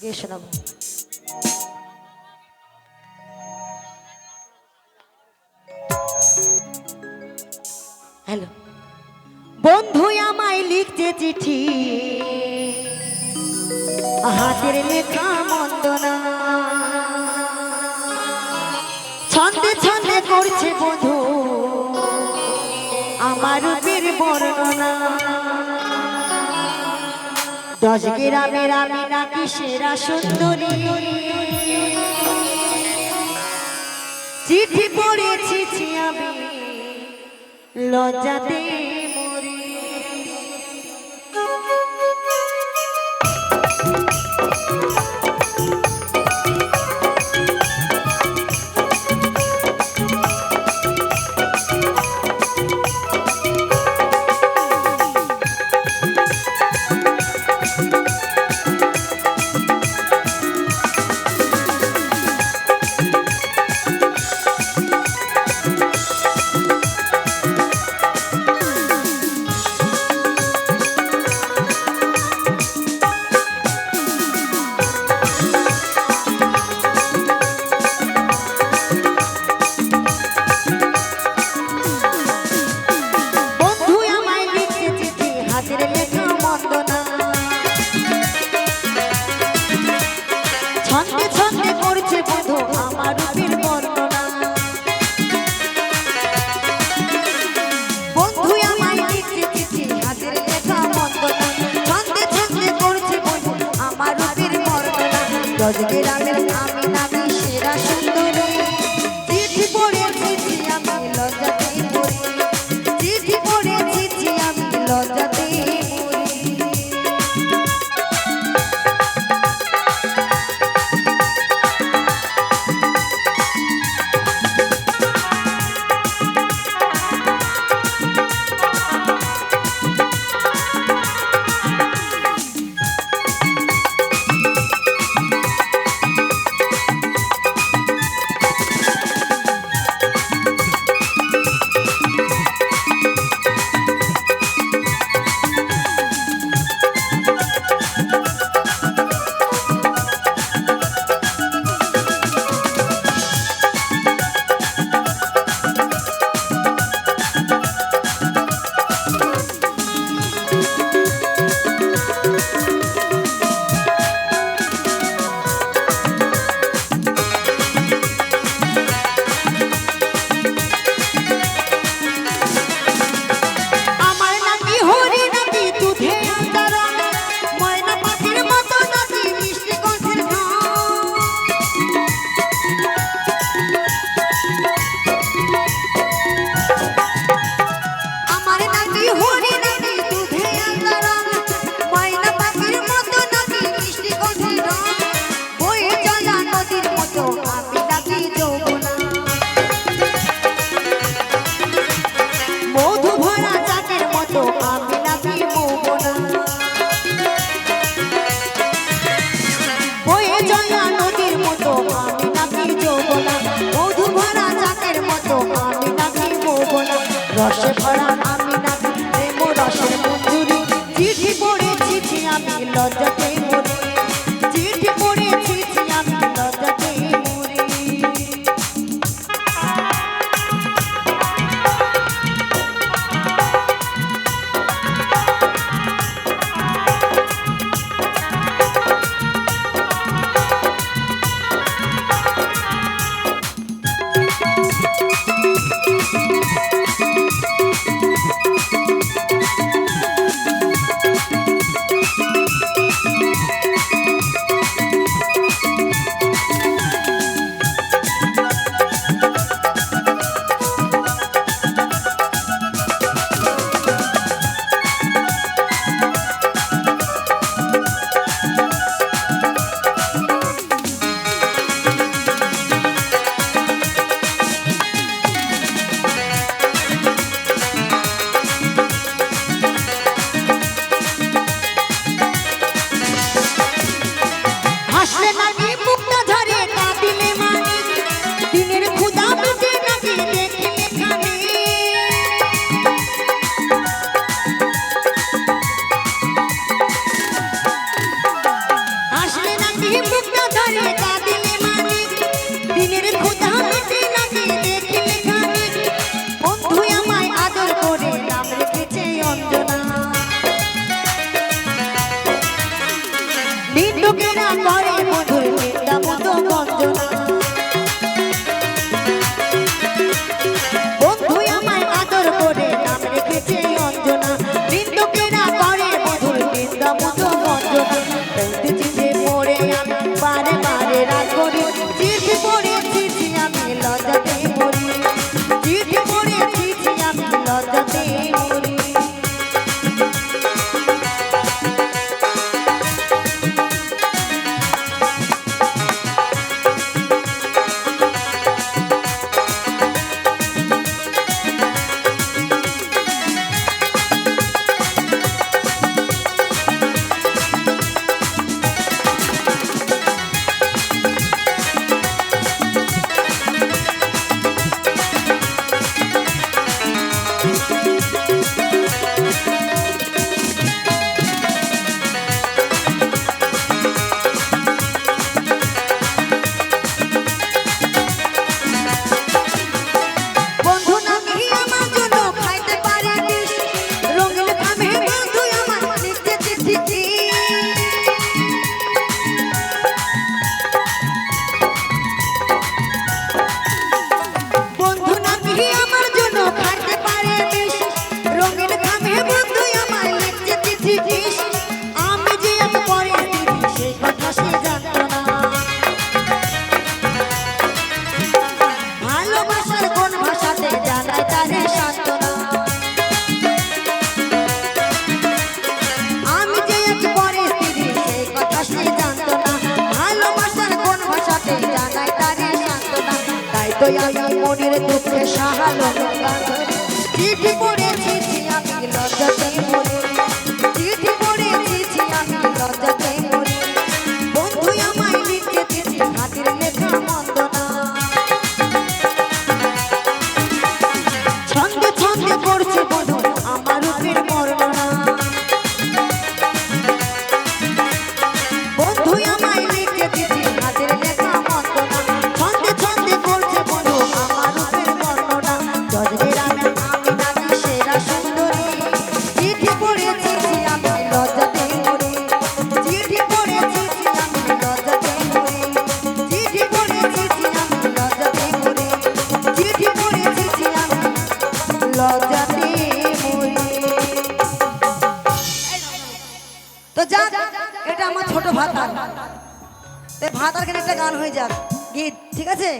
গিয়ে শোনাবো হ্যালো। বন্ধু আমায় লিখতে চিঠি। হাতের লেখা মন্দ না। ছন্দে ছন্দে করছে বধু আমার দশ গ্রামের রামে নাকি সেরা সুন্দরী। চিঠি পড়েছি আমি লজ্জাতে ছন্দে ছন্দে করছে বন্ধু আমার রূপের বর্ণনা। বন্ধু আমায় লিখতে চিঠি হাতের লেখা মন্দ ছন্দে ছন্দে করছে বন্ধু আমার রূপের বর্ণনা। রজকে আমি নামি সেরা সুন্দরী রসে ভরা দয়াল মনের দুঃখে সাহায্য কি কি করেছি আমি লজ্জাতে মনে। ভাতার ভাতার কেন একটা গান হয়ে যাক। গীত ঠিক আছে?